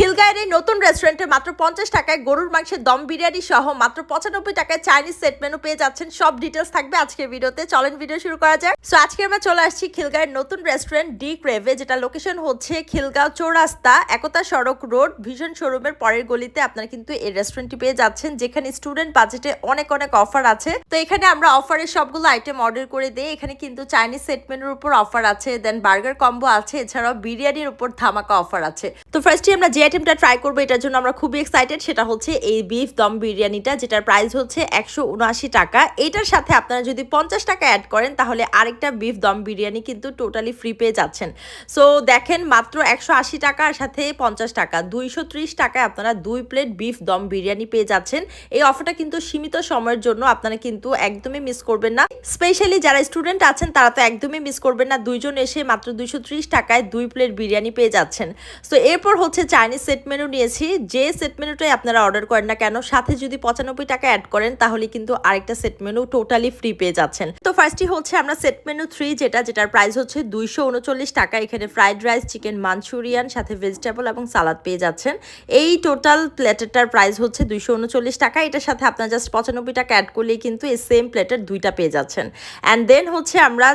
খিলগাঁয়ের নতুন রেস্টুরেন্টে মাত্র পঞ্চাশ টাকায় গরুর মাংসের দম বিরিয়ানি সহ মাত্র পঁচানব্বই টাকায় চাইনিজ সেট মেনু পেয়ে যাচ্ছেন। সব ডিটেলস থাকবে আজকের ভিডিওতে। চলেন ভিডিও শুরু করা যাক। সো আজকে আমরা চলে আসছি খিলগাঁয়ের নতুন রেস্টুরেন্ট ডি ক্রেভে, যেটা লোকেশন হচ্ছে খিলগাঁও চৌরাস্তা, একতা সড়ক রোড, ভিশন শোরুমের পরের গলিতে। আপনারা কিন্তু এই রেস্টুরেন্টটি পেয়ে যাচ্ছেন, যেখানে স্টুডেন্ট বাজেটে অনেক অনেক অফার আছে। তো এখানে আমরা অফারের সবগুলো আইটেম অর্ডার করে দিই। এখানে কিন্তু চাইনিজ সেট মেনুর উপর অফার আছে দেন বার্গার কম্বো আছে, এছাড়াও বিরিয়ানির উপর ধামাকা অফার আছে। তো ফার্স্টে আমরা যে আইটেমটা ট্রাই করব, এটার জন্য আমরা খুবই এক্সাইটেড সেটা হচ্ছে এই বিফ দম বিরিয়ানিটা, যেটার প্রাইস হচ্ছে একশো উনআশি টাকা। এটার সাথে আপনারা যদি পঞ্চাশ টাকা অ্যাড করেন, তাহলে আরেকটা বিফ দম বিরিয়ানি কিন্তু টোটালি ফ্রি পেয়ে যাচ্ছেন। সো দেখেন মাত্র একশো আশি টাকার সাথে পঞ্চাশ টাকা। দুইশো ত্রিশ টাকায় আপনারা দুই প্লেট বিফ দম বিরিয়ানি পেয়ে যাচ্ছেন। এই অফারটা কিন্তু সীমিত সময়ের জন্য আপনারা কিন্তু একদমই মিস করবেন না। স্পেশালি যারা স্টুডেন্ট আছেন, তারা তো একদমই মিস করবেন না। দুইজন এসে মাত্র দুইশো ত্রিশ টাকায় দুই প্লেট বিরিয়ানি পেয়ে যাচ্ছেন। সো এরপর হচ্ছে চাইনিজ সেট মেনু নিয়েছি, যে সেট মেনুটাই আপনারা অর্ডার করেন না কেন, সাথে যদি পঁচানব্বই টাকা অ্যাড করেন, তাহলে কিন্তু আরেকটা সেট মেনু টোটালি ফ্রি পেয়ে যাচ্ছেন। তো ফার্স্টই হচ্ছে আমরা সেট মেনু থ্রি যেটা, যেটার প্রাইস হচ্ছে দুইশো উনচল্লিশ টাকা, এখানে ফ্রাইড রাইস চিকেন মাঞ্চুরিয়ান সাথে ভেজিটেবল এবং সালাদ পেয়ে যাচ্ছেন। এই টোটাল প্লেটেরটার প্রাইস হচ্ছে দুইশো উনচল্লিশ টাকা, এটার সাথে আপনার জাস্ট পঁচানব্বই টাকা অ্যাড করলেই কিন্তু এই সেম প্লেটের দুইটা পেয়ে যাচ্ছেন। অ্যান্ড দেন হচ্ছে আমরা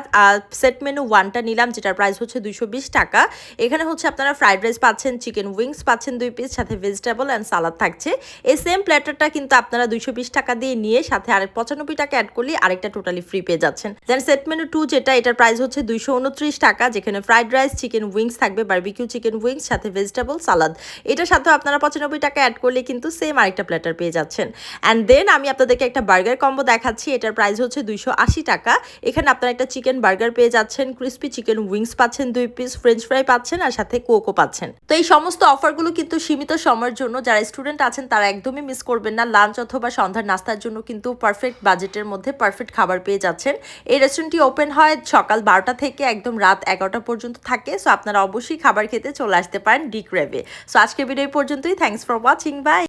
সেট মেনু ওয়ানটা নিলাম, যেটার প্রাইস হচ্ছে দুইশো বিশ টাকা। এখানে হচ্ছে আপনারা ফ্রাইড রাইস পাচ্ছেন চিকেন উইংস পাচ্ছেন দুই পিস সাথে ভেজিটেবল অ্যান্ড সালাদ থাকছে। এই সেম প্ল্যাটারটা কিন্তু আপনারা দুইশো বিশ টাকা দিয়ে নিয়ে সাথে আরেক পঁচানব্বই টাকা অ্যাড করলে আরেকটা টোটালি ফ্রি পেয়ে যাচ্ছেন। দেন সেট মেনু টু যেটা, এটার প্রাইস হচ্ছে দুইশো উনত্রিশ টাকা, যেখানে ফ্রাইড রাইস চিকেন উইংস থাকবে বারবিকিউ চিকেন উইংস সাথে ভেজিটেবল সালাদ এটার সাথে আপনারা পঁচানব্বই টাকা অ্যাড করলে কিন্তু সেম আরেকটা প্ল্যাটার পেয়ে যাচ্ছেন। অ্যান্ড দেন আমি আপনাদেরকে একটা বার্গার কম্বো দেখাচ্ছি, এটার প্রাইস হচ্ছে দুইশো আশি টাকা। এখানে আপনারা একটা চিকেন বার্গার পেয়ে যাচ্ছেন ক্রিস্পি চিকেন উইংস পাচ্ছেন দুই পিস ফ্রেঞ্চ ফ্রাই পাচ্ছেন আর সাথে কোকো পাচ্ছেন। তো এই সমস্ত অফারগুলো কিন্তু সীমিত সময়ের জন্য যারা স্টুডেন্ট আছেন তারা একদমই মিস করবেন না। লাঞ্চ অথবা সন্ধ্যার নাস্তার জন্য কিন্তু পারফেক্ট বাজেটের মধ্যে পারফেক্ট খাবার পেয়ে যাচ্ছেন। এই রেস্টুরেন্টটি ওপেন হয় সকাল বারোটা থেকে একদম রাত এগারোটা পর্যন্ত থাকে। সো আপনারা অবশ্যই খাবার খেতে চলে আসতে পারেন ডিক্রেভে সো আজকের ভিডিও পর্যন্তই। Thanks for watching bye